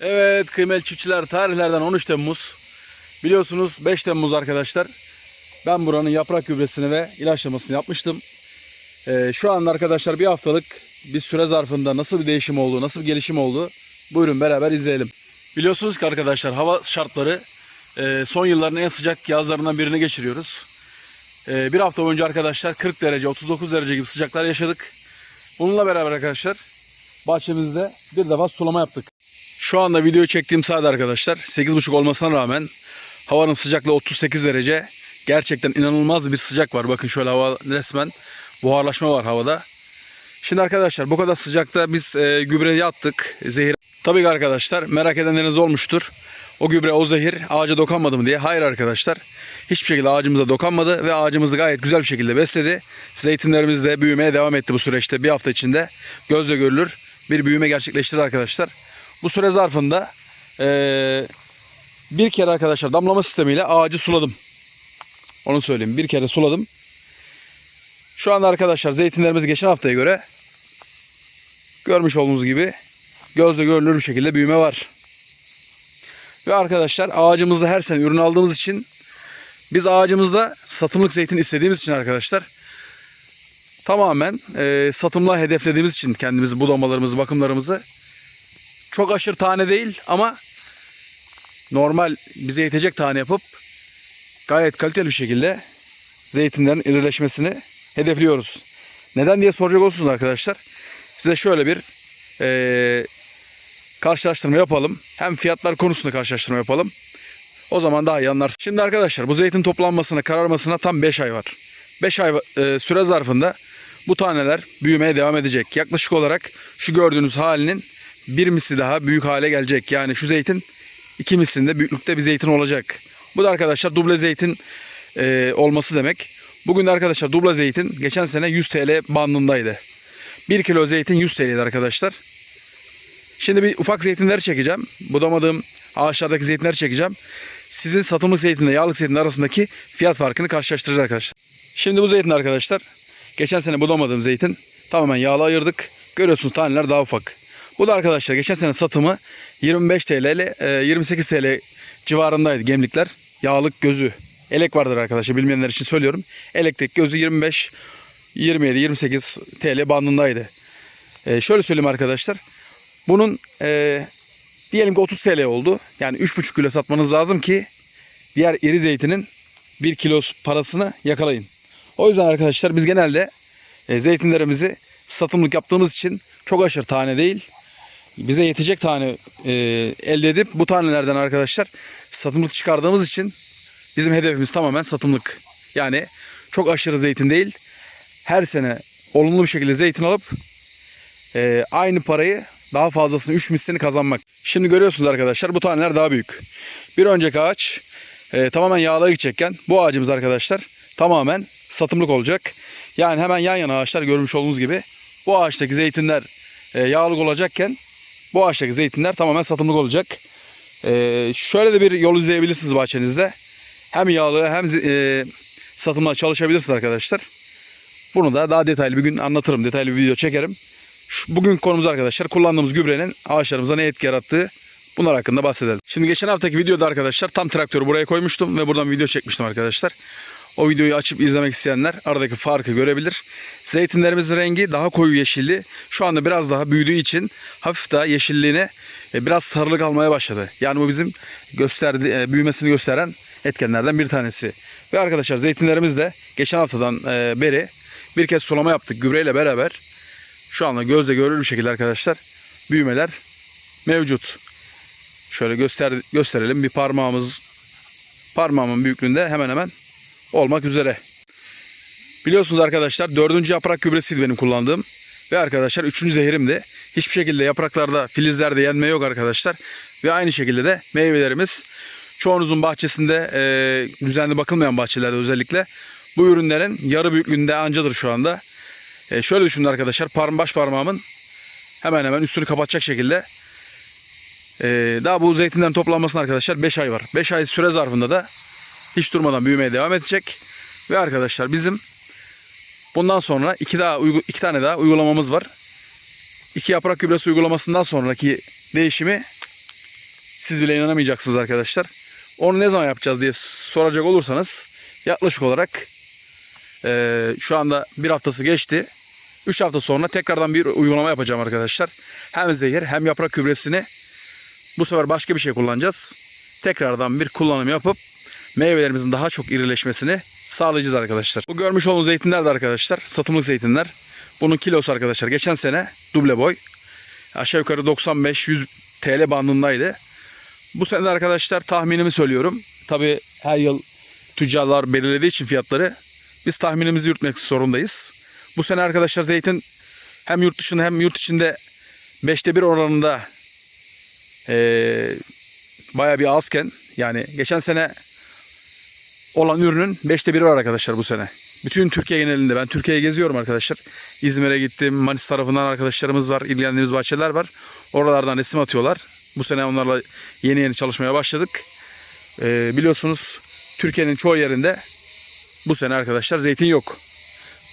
Evet kıymetli çiftçiler tarihlerden 13 Temmuz. Biliyorsunuz 5 Temmuz arkadaşlar. Ben buranın yaprak gübresini ve ilaçlamasını yapmıştım. Ee, şu anda arkadaşlar bir haftalık bir süre zarfında nasıl bir değişim oldu, nasıl bir gelişim oldu buyurun beraber izleyelim. Biliyorsunuz ki arkadaşlar hava şartları e, son yılların en sıcak yazlarından birini geçiriyoruz. E, bir hafta boyunca arkadaşlar 40 derece, 39 derece gibi sıcaklar yaşadık. Bununla beraber arkadaşlar bahçemizde bir defa sulama yaptık. Şu anda videoyu çektiğim saat arkadaşlar 8.30 olmasına rağmen havanın sıcaklığı 38 derece. Gerçekten inanılmaz bir sıcak var. Bakın şöyle hava resmen buharlaşma var havada. Şimdi arkadaşlar bu kadar sıcakta biz e, gübreyi attık. Zehir. Tabii ki arkadaşlar merak edenleriniz olmuştur. O gübre o zehir ağaca dokanmadı mı diye. Hayır arkadaşlar. Hiçbir şekilde ağacımıza dokanmadı ve ağacımızı gayet güzel bir şekilde besledi. Zeytinlerimiz de büyümeye devam etti bu süreçte. Bir hafta içinde gözle görülür bir büyüme gerçekleştirdi arkadaşlar. Bu süre zarfında eee, bir kere arkadaşlar damlama sistemiyle ağacı suladım. Onu söyleyeyim. Bir kere suladım. Şu anda arkadaşlar zeytinlerimiz geçen haftaya göre görmüş olduğunuz gibi gözle görülür bir şekilde büyüme var. Ve arkadaşlar ağacımızda her sene ürün aldığımız için biz ağacımızda satımlık zeytin istediğimiz için arkadaşlar tamamen e, satımla hedeflediğimiz için kendimizi budamalarımızı, bakımlarımızı çok aşırı tane değil ama normal bize yetecek tane yapıp gayet kaliteli bir şekilde zeytinlerin irileşmesini hedefliyoruz. Neden diye soracak olursunuz arkadaşlar. Size şöyle bir e, karşılaştırma yapalım. Hem fiyatlar konusunda karşılaştırma yapalım. O zaman daha iyi anlarsınız. Şimdi arkadaşlar bu zeytin toplanmasına, kararmasına tam 5 ay var. 5 ay e, süre zarfında bu taneler büyümeye devam edecek. Yaklaşık olarak şu gördüğünüz halinin bir misli daha büyük hale gelecek. Yani şu zeytin iki mislinde büyüklükte bir zeytin olacak. Bu da arkadaşlar duble zeytin e, olması demek. Bugün de arkadaşlar duble zeytin geçen sene 100 TL bandındaydı. 1 kilo zeytin 100 TL'ydi arkadaşlar. Şimdi bir ufak zeytinleri çekeceğim. Budamadığım ağaçlardaki zeytinleri çekeceğim. Sizin satımlık zeytinle yağlık zeytin arasındaki fiyat farkını karşılaştıracağız arkadaşlar. Şimdi bu zeytin arkadaşlar. Geçen sene budamadığım zeytin. Tamamen yağlı ayırdık. Görüyorsunuz taneler daha ufak. Bu da arkadaşlar geçen sene satımı 25 TL ile e, 28 TL civarındaydı gemlikler. Yağlık gözü. Elek vardır arkadaşlar bilmeyenler için söylüyorum. Elektrik gözü 25 27 28 TL bandındaydı. E, şöyle söyleyeyim arkadaşlar. Bunun e, diyelim ki 30 TL oldu. Yani 3,5 kilo satmanız lazım ki diğer iri zeytinin 1 kilo parasını yakalayın. O yüzden arkadaşlar biz genelde e, zeytinlerimizi satımlık yaptığımız için çok aşırı tane değil. Bize yetecek tane e, elde edip bu tanelerden arkadaşlar satımlık çıkardığımız için bizim hedefimiz tamamen satımlık. Yani çok aşırı zeytin değil. Her sene olumlu bir şekilde zeytin alıp e, aynı parayı daha fazlasını 3 mislini kazanmak. Şimdi görüyorsunuz arkadaşlar bu taneler daha büyük. Bir önceki ağaç e, tamamen yağlığa gidecekken bu ağacımız arkadaşlar tamamen satımlık olacak. Yani hemen yan yana ağaçlar görmüş olduğunuz gibi bu ağaçtaki zeytinler e, yağlık olacakken bu ağaçtaki zeytinler tamamen satımlık olacak. E, şöyle de bir yol izleyebilirsiniz bahçenizde. Hem yağlı hem e, satımla çalışabilirsiniz arkadaşlar. Bunu da daha detaylı bir gün anlatırım. Detaylı bir video çekerim. Bugün konumuz arkadaşlar kullandığımız gübrenin ağaçlarımıza ne etki yarattığı bunlar hakkında bahsedelim. Şimdi geçen haftaki videoda arkadaşlar tam traktörü buraya koymuştum ve buradan video çekmiştim arkadaşlar. O videoyu açıp izlemek isteyenler aradaki farkı görebilir. Zeytinlerimizin rengi daha koyu yeşilli. Şu anda biraz daha büyüdüğü için hafif daha yeşilliğine e, biraz sarılık almaya başladı. Yani bu bizim gösterdi, e, büyümesini gösteren etkenlerden bir tanesi. Ve arkadaşlar zeytinlerimiz de geçen haftadan e, beri bir kez sulama yaptık gübreyle beraber. Şu anda gözle görülür bir şekilde arkadaşlar büyümeler mevcut. Şöyle göster gösterelim bir parmağımız parmağımın büyüklüğünde hemen hemen olmak üzere. Biliyorsunuz arkadaşlar dördüncü yaprak gübresiydi benim kullandığım. Ve arkadaşlar üçüncü zehirimdi. Hiçbir şekilde yapraklarda, filizlerde yenme yok arkadaşlar. Ve aynı şekilde de meyvelerimiz çoğunuzun bahçesinde e, düzenli bakılmayan bahçelerde özellikle bu ürünlerin yarı büyüklüğünde ancadır şu anda. E, şöyle düşünün arkadaşlar parm baş parmağımın hemen hemen üstünü kapatacak şekilde e, daha bu zeytinden toplanmasına arkadaşlar 5 ay var. 5 ay süre zarfında da hiç durmadan büyümeye devam edecek. Ve arkadaşlar bizim bundan sonra iki daha iki tane daha uygulamamız var. İki yaprak gübresi uygulamasından sonraki değişimi Siz bile inanamayacaksınız arkadaşlar. Onu ne zaman yapacağız diye soracak olursanız yaklaşık olarak eee, şu anda bir haftası geçti. 3 hafta sonra tekrardan bir uygulama yapacağım arkadaşlar. Hem zehir hem yaprak gübresini bu sefer başka bir şey kullanacağız. Tekrardan bir kullanım yapıp meyvelerimizin daha çok irileşmesini sağlayacağız arkadaşlar. Bu görmüş olduğunuz zeytinler de arkadaşlar satımlık zeytinler. Bunun kilosu arkadaşlar geçen sene duble boy aşağı yukarı 95-100 TL bandındaydı. Bu sene arkadaşlar tahminimi söylüyorum. Tabi her yıl tüccarlar belirlediği için fiyatları biz tahminimizi yürütmek zorundayız. Bu sene arkadaşlar zeytin hem yurt dışında hem yurt içinde 5'te 1 oranında eee baya bir azken yani geçen sene olan ürünün 5'te 1'i var arkadaşlar bu sene. Bütün Türkiye genelinde ben Türkiye'yi geziyorum arkadaşlar. İzmir'e gittim. Manis tarafından arkadaşlarımız var. ilgilendiğimiz bahçeler var. Oralardan resim atıyorlar. Bu sene onlarla yeni yeni çalışmaya başladık. Ee, biliyorsunuz Türkiye'nin çoğu yerinde bu sene arkadaşlar zeytin yok.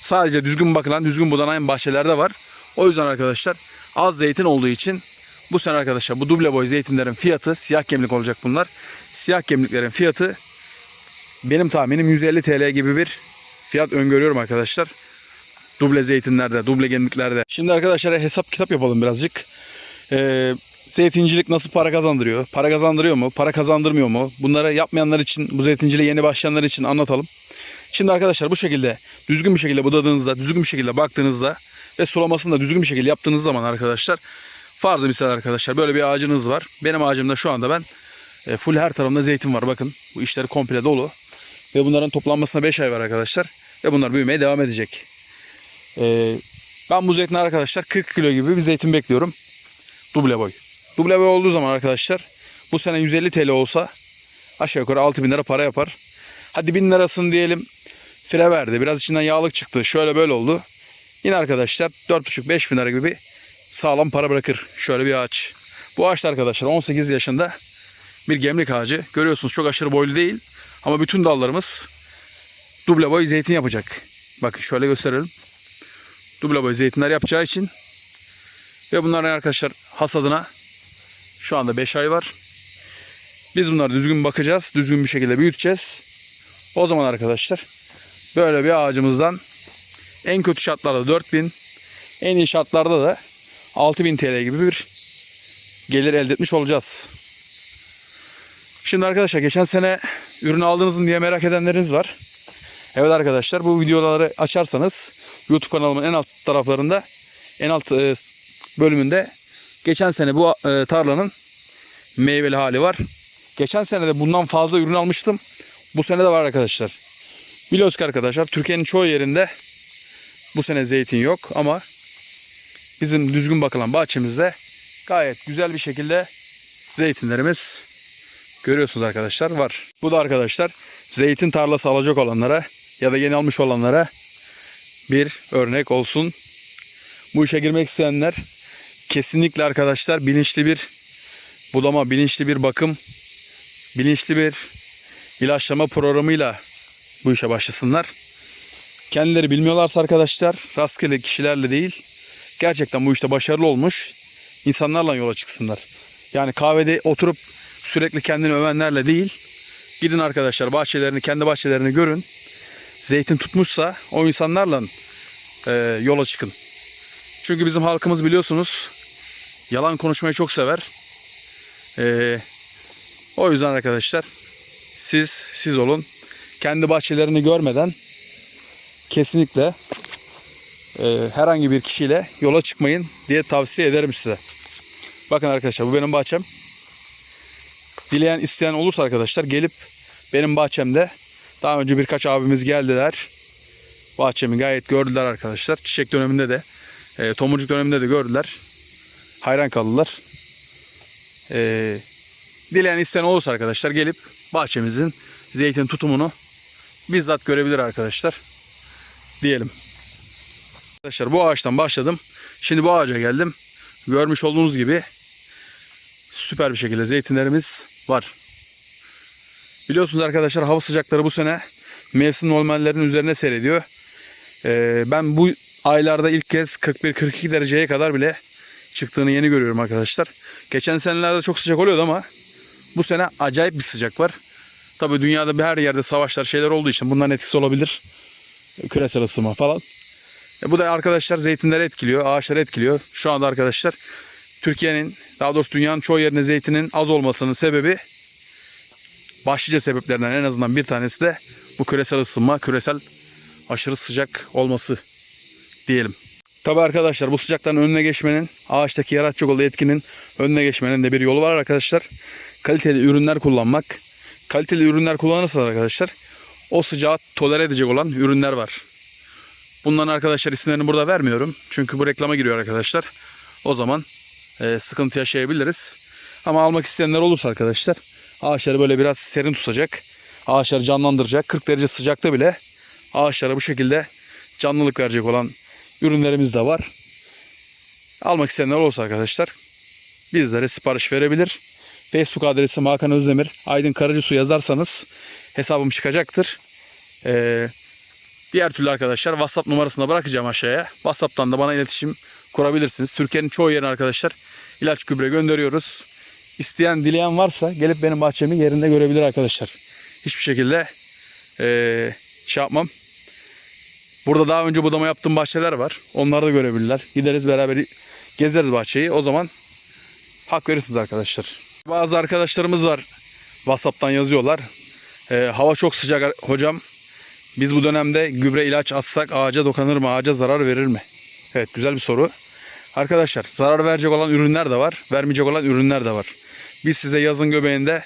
Sadece düzgün bakılan, düzgün budanayan bahçelerde var. O yüzden arkadaşlar az zeytin olduğu için bu sene arkadaşlar bu duble boy zeytinlerin fiyatı siyah gemlik olacak bunlar. Siyah gemliklerin fiyatı benim tahminim 150 TL gibi bir fiyat öngörüyorum arkadaşlar. Duble zeytinlerde, duble gemliklerde. Şimdi arkadaşlar hesap kitap yapalım birazcık. Ee, zeytincilik nasıl para kazandırıyor? Para kazandırıyor mu? Para kazandırmıyor mu? Bunları yapmayanlar için, bu zeytinciliğe yeni başlayanlar için anlatalım. Şimdi arkadaşlar bu şekilde düzgün bir şekilde budadığınızda, düzgün bir şekilde baktığınızda ve sulamasını da düzgün bir şekilde yaptığınız zaman arkadaşlar farzı misal arkadaşlar böyle bir ağacınız var. Benim ağacımda şu anda ben e, full her tarafında zeytin var. Bakın bu işleri komple dolu. Ve bunların toplanmasına 5 ay var arkadaşlar. Ve bunlar büyümeye devam edecek. E, ben bu zeytin arkadaşlar 40 kilo gibi bir zeytin bekliyorum. Duble boy. Duble boy olduğu zaman arkadaşlar bu sene 150 TL olsa aşağı yukarı 6000 lira para yapar. Hadi 1000 lirasını diyelim fire verdi. Biraz içinden yağlık çıktı. Şöyle böyle oldu. Yine arkadaşlar 4,5-5 bin lira gibi sağlam para bırakır. Şöyle bir ağaç. Bu ağaç da arkadaşlar 18 yaşında bir gemlik ağacı. Görüyorsunuz çok aşırı boylu değil. Ama bütün dallarımız duble boy zeytin yapacak. Bakın şöyle gösterelim. Duble boy zeytinler yapacağı için ve bunların arkadaşlar hasadına şu anda 5 ay var. Biz bunları düzgün bakacağız. Düzgün bir şekilde büyüteceğiz. O zaman arkadaşlar böyle bir ağacımızdan en kötü şartlarda 4000 en iyi şartlarda da 6000 TL gibi bir gelir elde etmiş olacağız. Şimdi arkadaşlar geçen sene ürün aldınız mı diye merak edenleriniz var. Evet arkadaşlar bu videoları açarsanız YouTube kanalımın en alt taraflarında en alt e, bölümünde geçen sene bu e, tarlanın meyveli hali var. Geçen sene de bundan fazla ürün almıştım. Bu sene de var arkadaşlar. Biliyoruz ki arkadaşlar Türkiye'nin çoğu yerinde bu sene zeytin yok ama bizim düzgün bakılan bahçemizde gayet güzel bir şekilde zeytinlerimiz görüyorsunuz arkadaşlar var. Bu da arkadaşlar zeytin tarlası alacak olanlara ya da yeni almış olanlara bir örnek olsun. Bu işe girmek isteyenler kesinlikle arkadaşlar bilinçli bir budama, bilinçli bir bakım, bilinçli bir ilaçlama programıyla bu işe başlasınlar. Kendileri bilmiyorlarsa arkadaşlar rastgele kişilerle değil gerçekten bu işte başarılı olmuş insanlarla yola çıksınlar. Yani kahvede oturup sürekli kendini övenlerle değil gidin arkadaşlar bahçelerini kendi bahçelerini görün. Zeytin tutmuşsa o insanlarla e, yola çıkın. Çünkü bizim halkımız biliyorsunuz yalan konuşmayı çok sever. E, o yüzden arkadaşlar siz siz olun. Kendi bahçelerini görmeden kesinlikle e, herhangi bir kişiyle yola çıkmayın diye tavsiye ederim size. Bakın arkadaşlar bu benim bahçem. Dileyen isteyen olursa arkadaşlar gelip benim bahçemde daha önce birkaç abimiz geldiler. Bahçemi gayet gördüler arkadaşlar. Çiçek döneminde de e, tomurcuk döneminde de gördüler. Hayran kaldılar. E, dileyen isteyen olursa arkadaşlar gelip bahçemizin zeytin tutumunu bizzat görebilir arkadaşlar. Diyelim. Arkadaşlar bu ağaçtan başladım. Şimdi bu ağaca geldim. Görmüş olduğunuz gibi süper bir şekilde zeytinlerimiz var. Biliyorsunuz arkadaşlar hava sıcakları bu sene mevsim normallerinin üzerine seyrediyor. Ee, ben bu aylarda ilk kez 41-42 dereceye kadar bile çıktığını yeni görüyorum arkadaşlar. Geçen senelerde çok sıcak oluyordu ama Bu sene acayip bir sıcak var. Tabii dünyada bir her yerde savaşlar şeyler olduğu için bunların etkisi olabilir. Küresel ısınma falan. E, bu da arkadaşlar zeytinleri etkiliyor, ağaçları etkiliyor. Şu anda arkadaşlar Türkiye'nin daha doğrusu dünyanın çoğu yerinde zeytinin az olmasının sebebi başlıca sebeplerinden en azından bir tanesi de bu küresel ısınma, küresel aşırı sıcak olması diyelim. Tabi arkadaşlar bu sıcakların önüne geçmenin, ağaçtaki yaratacak olduğu etkinin önüne geçmenin de bir yolu var arkadaşlar. Kaliteli ürünler kullanmak. Kaliteli ürünler kullanırsanız arkadaşlar o sıcağı tolere edecek olan ürünler var. Bunların arkadaşlar isimlerini burada vermiyorum. Çünkü bu reklama giriyor arkadaşlar. O zaman e, sıkıntı yaşayabiliriz. Ama almak isteyenler olursa arkadaşlar ağaçları böyle biraz serin tutacak. Ağaçları canlandıracak. 40 derece sıcakta bile ağaçlara bu şekilde canlılık verecek olan ürünlerimiz de var. Almak isteyenler olursa arkadaşlar bizlere sipariş verebilir. Facebook adresim Hakan Özdemir. Aydın Karacasu yazarsanız hesabım çıkacaktır. Ee, diğer türlü arkadaşlar WhatsApp numarasını bırakacağım aşağıya. WhatsApp'tan da bana iletişim kurabilirsiniz. Türkiye'nin çoğu yerine arkadaşlar ilaç gübre gönderiyoruz. İsteyen, dileyen varsa gelip benim bahçemi yerinde görebilir arkadaşlar. Hiçbir şekilde ee, şey yapmam. Burada daha önce budama yaptığım bahçeler var. Onları da görebilirler. Gideriz beraber gezeriz bahçeyi. O zaman hak verirsiniz arkadaşlar. Bazı arkadaşlarımız var. WhatsApp'tan yazıyorlar. Ee, hava çok sıcak hocam. Biz bu dönemde gübre ilaç atsak ağaca dokanır mı? Ağaca zarar verir mi? Evet güzel bir soru. Arkadaşlar zarar verecek olan ürünler de var. Vermeyecek olan ürünler de var. Biz size yazın göbeğinde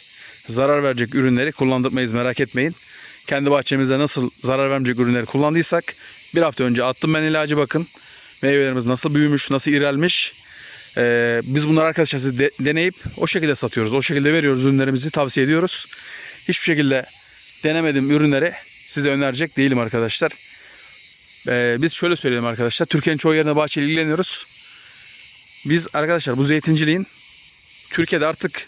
zarar verecek ürünleri kullandırmayız merak etmeyin. Kendi bahçemizde nasıl zarar vermeyecek ürünleri kullandıysak bir hafta önce attım ben ilacı bakın. Meyvelerimiz nasıl büyümüş, nasıl irelmiş. Ee, biz bunları arkadaşlar siz de- deneyip o şekilde satıyoruz. O şekilde veriyoruz ürünlerimizi tavsiye ediyoruz. Hiçbir şekilde denemediğim ürünleri size önerecek değilim arkadaşlar. Ee, biz şöyle söyleyelim arkadaşlar. Türkiye'nin çoğu yerine bahçeyle ilgileniyoruz. Biz arkadaşlar bu zeytinciliğin Türkiye'de artık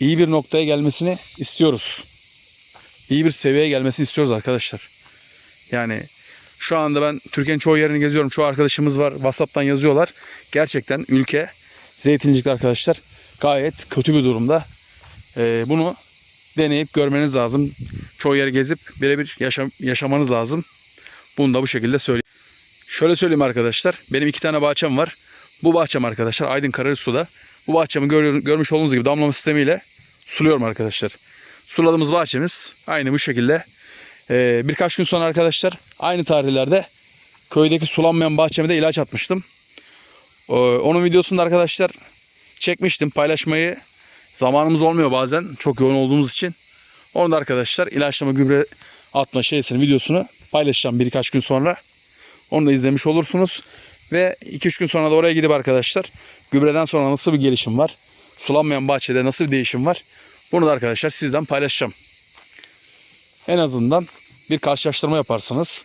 iyi bir noktaya gelmesini istiyoruz. İyi bir seviyeye gelmesini istiyoruz arkadaşlar. Yani şu anda ben Türkiye'nin çoğu yerini geziyorum. Çoğu arkadaşımız var. WhatsApp'tan yazıyorlar. Gerçekten ülke zeytincilik arkadaşlar gayet kötü bir durumda. Ee, bunu deneyip görmeniz lazım. Çoğu yeri gezip birebir yaşam, yaşamanız lazım. Bunu da bu şekilde söyleyeyim. Şöyle söyleyeyim arkadaşlar. Benim iki tane bahçem var. Bu bahçem arkadaşlar Aydın Kararasu'da. Bu bahçemi gör- görmüş olduğunuz gibi damlama sistemiyle suluyorum arkadaşlar. Suladığımız bahçemiz aynı bu şekilde. Ee, birkaç gün sonra arkadaşlar aynı tarihlerde köydeki sulanmayan bahçeme de ilaç atmıştım. Ee, onun videosunu da arkadaşlar çekmiştim. Paylaşmayı zamanımız olmuyor bazen. Çok yoğun olduğumuz için. Onu da arkadaşlar ilaçlama gübre atma şeysini videosunu paylaşacağım birkaç gün sonra. Onu da izlemiş olursunuz. Ve 2-3 gün sonra da oraya gidip arkadaşlar gübreden sonra nasıl bir gelişim var? Sulanmayan bahçede nasıl bir değişim var? Bunu da arkadaşlar sizden paylaşacağım. En azından bir karşılaştırma yaparsanız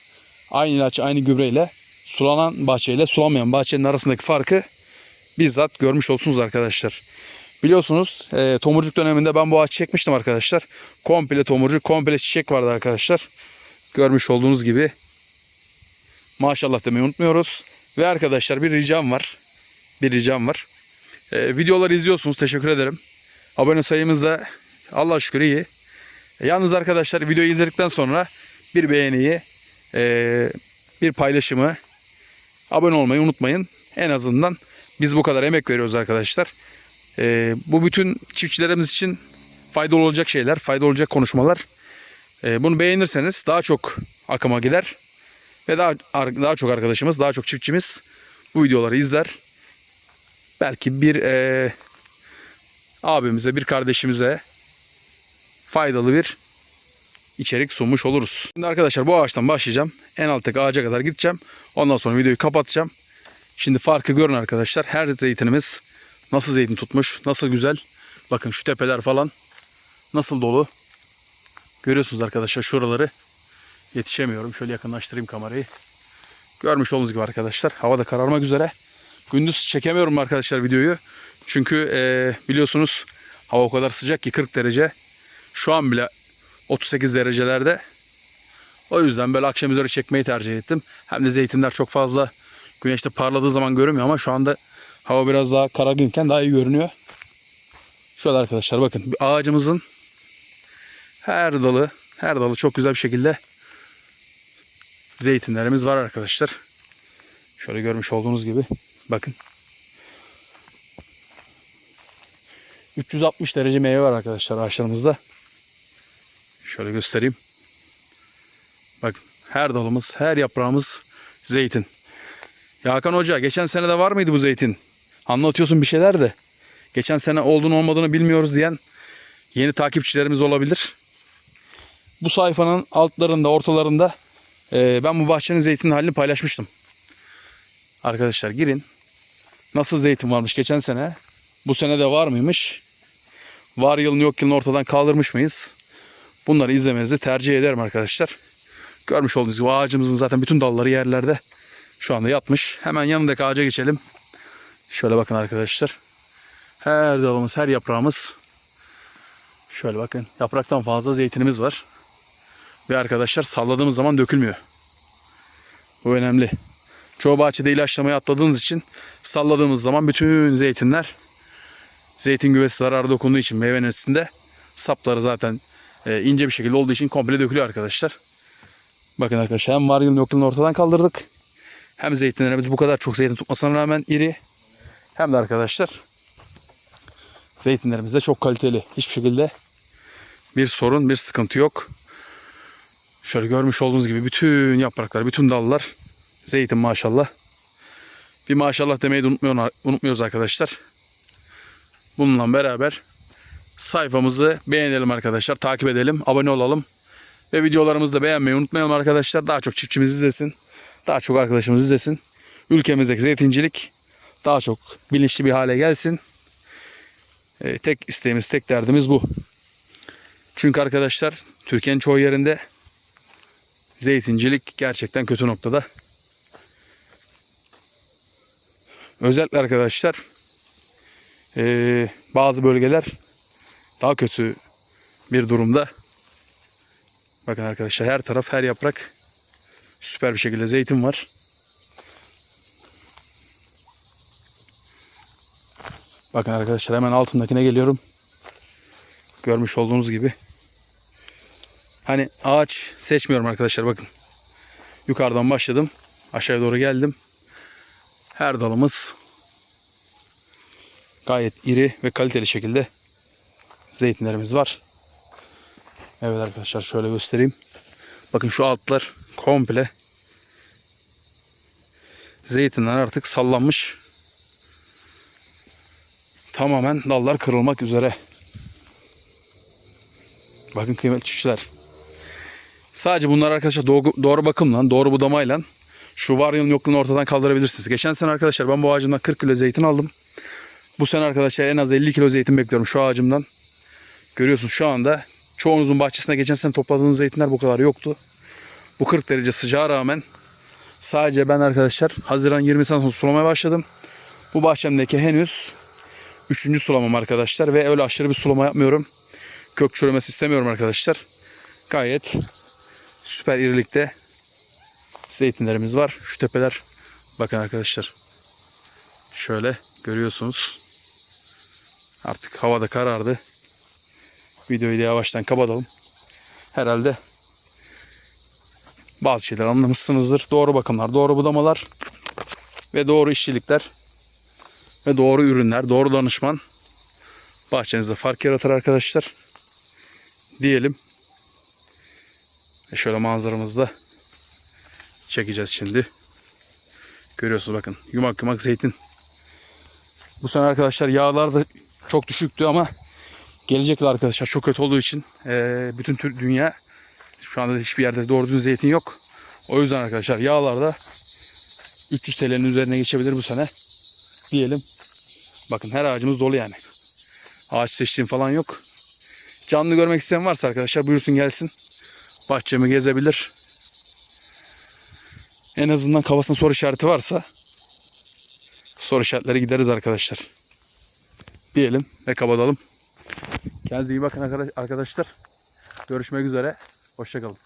aynı ilaç aynı gübreyle sulanan bahçeyle sulanmayan bahçenin arasındaki farkı bizzat görmüş olsunuz arkadaşlar. Biliyorsunuz e, tomurcuk döneminde ben bu ağaç çekmiştim arkadaşlar. Komple tomurcuk, komple çiçek vardı arkadaşlar. Görmüş olduğunuz gibi. Maşallah demeyi unutmuyoruz. Ve arkadaşlar bir ricam var. Bir ricam var. E, videoları izliyorsunuz. Teşekkür ederim. Abone sayımız da Allah şükür iyi. E, Yalnız arkadaşlar videoyu izledikten sonra bir beğeniyi, e, bir paylaşımı, abone olmayı unutmayın. En azından biz bu kadar emek veriyoruz arkadaşlar. E, bu bütün çiftçilerimiz için faydalı olacak şeyler, faydalı olacak konuşmalar. E, bunu beğenirseniz daha çok akıma gider ve daha daha çok arkadaşımız, daha çok çiftçimiz bu videoları izler. Belki bir e, abimize, bir kardeşimize faydalı bir içerik sunmuş oluruz. Şimdi arkadaşlar bu ağaçtan başlayacağım. En alttaki ağaca kadar gideceğim. Ondan sonra videoyu kapatacağım. Şimdi farkı görün arkadaşlar. Her zeytinimiz nasıl zeytin tutmuş, nasıl güzel. Bakın şu tepeler falan nasıl dolu. Görüyorsunuz arkadaşlar şuraları. Yetişemiyorum. Şöyle yakınlaştırayım kamerayı. Görmüş olduğunuz gibi arkadaşlar. Hava da kararmak üzere. Gündüz çekemiyorum arkadaşlar videoyu. Çünkü eee, biliyorsunuz hava o kadar sıcak ki 40 derece. Şu an bile 38 derecelerde. O yüzden böyle akşam üzeri çekmeyi tercih ettim. Hem de zeytinler çok fazla güneşte parladığı zaman görünmüyor ama şu anda hava biraz daha karargınken daha iyi görünüyor. Şöyle arkadaşlar bakın ağacımızın her dalı her dalı çok güzel bir şekilde zeytinlerimiz var arkadaşlar. Şöyle görmüş olduğunuz gibi bakın. 360 derece meyve var arkadaşlar ağaçlarımızda. Şöyle göstereyim. Bakın her dalımız, her yaprağımız zeytin. Ya Hakan Hoca geçen sene de var mıydı bu zeytin? Anlatıyorsun bir şeyler de. Geçen sene olduğunu olmadığını bilmiyoruz diyen yeni takipçilerimiz olabilir. Bu sayfanın altlarında, ortalarında e, ben bu bahçenin zeytinin halini paylaşmıştım. Arkadaşlar girin. Nasıl zeytin varmış geçen sene? Bu sene de var mıymış? Var yılın yok yılını ortadan kaldırmış mıyız? Bunları izlemenizi tercih ederim arkadaşlar. Görmüş olduğunuz gibi ağacımızın zaten bütün dalları yerlerde şu anda yatmış. Hemen yanındaki ağaca geçelim. Şöyle bakın arkadaşlar. Her dalımız, her yaprağımız. Şöyle bakın. Yapraktan fazla zeytinimiz var. Ve arkadaşlar salladığımız zaman dökülmüyor. Bu önemli. Çoğu bahçede ilaçlamaya atladığınız için salladığımız zaman bütün zeytinler zeytin güvesi zararı dokunduğu için meyvenin üstünde sapları zaten e, ince bir şekilde olduğu için komple dökülüyor arkadaşlar. Bakın arkadaşlar hem var yılın yok yılını ortadan kaldırdık. Hem zeytinlerimiz bu kadar çok zeytin tutmasına rağmen iri. Hem de arkadaşlar zeytinlerimiz de çok kaliteli. Hiçbir şekilde bir sorun, bir sıkıntı yok. Şöyle görmüş olduğunuz gibi bütün yapraklar, bütün dallar zeytin maşallah. Bir maşallah demeyi de unutmuyor- unutmuyoruz arkadaşlar. Bununla beraber sayfamızı beğenelim arkadaşlar. Takip edelim, abone olalım. Ve videolarımızı da beğenmeyi unutmayalım arkadaşlar. Daha çok çiftçimiz izlesin. Daha çok arkadaşımız izlesin. Ülkemizdeki zeytincilik daha çok bilinçli bir hale gelsin. Ee, tek isteğimiz, tek derdimiz bu. Çünkü arkadaşlar Türkiye'nin çoğu yerinde zeytincilik gerçekten kötü noktada. Özellikle arkadaşlar ee, bazı bölgeler daha kötü bir durumda. Bakın arkadaşlar her taraf her yaprak süper bir şekilde zeytin var. Bakın arkadaşlar hemen altındakine geliyorum. Görmüş olduğunuz gibi. Hani ağaç seçmiyorum arkadaşlar bakın. Yukarıdan başladım. Aşağıya doğru geldim. Her dalımız gayet iri ve kaliteli şekilde zeytinlerimiz var. Evet arkadaşlar şöyle göstereyim. Bakın şu altlar komple zeytinler artık sallanmış. Tamamen dallar kırılmak üzere. Bakın kıymetli çiftçiler. Sadece bunlar arkadaşlar doğru, doğru bakımla, doğru budamayla şu var yılın yokluğunu ortadan kaldırabilirsiniz. Geçen sene arkadaşlar ben bu ağacımdan 40 kilo zeytin aldım. Bu sene arkadaşlar en az 50 kilo zeytin bekliyorum şu ağacımdan. Görüyorsunuz şu anda çoğunuzun bahçesine geçen sene topladığınız zeytinler bu kadar yoktu. Bu 40 derece sıcağa rağmen sadece ben arkadaşlar Haziran 20 sonra sulamaya başladım. Bu bahçemdeki henüz 3. sulamam arkadaşlar ve öyle aşırı bir sulama yapmıyorum. Kök çürümesi istemiyorum arkadaşlar. Gayet süper irilikte zeytinlerimiz var. Şu tepeler bakın arkadaşlar. Şöyle görüyorsunuz. Artık havada karardı. Videoyu da yavaştan kapatalım. Herhalde bazı şeyler anlamışsınızdır. Doğru bakımlar, doğru budamalar ve doğru işçilikler ve doğru ürünler, doğru danışman bahçenizde fark yaratır arkadaşlar. Diyelim. Ve şöyle manzaramızı da çekeceğiz şimdi. Görüyorsunuz bakın yumak yumak zeytin. Bu sene arkadaşlar yağlar da çok düşüktü ama gelecek yıl arkadaşlar çok kötü olduğu için eee, bütün tür dünya şu anda hiçbir yerde doğru düzgün zeytin yok. O yüzden arkadaşlar yağlar da 300 TL'nin üzerine geçebilir bu sene. Diyelim. Bakın her ağacımız dolu yani. Ağaç seçtiğim falan yok. Canlı görmek isteyen varsa arkadaşlar buyursun gelsin. Bahçemi gezebilir. En azından kafasında soru işareti varsa soru işaretleri gideriz arkadaşlar. Diyelim ve kapatalım. Kendinize iyi bakın arkadaş- arkadaşlar. Görüşmek üzere. Hoşçakalın.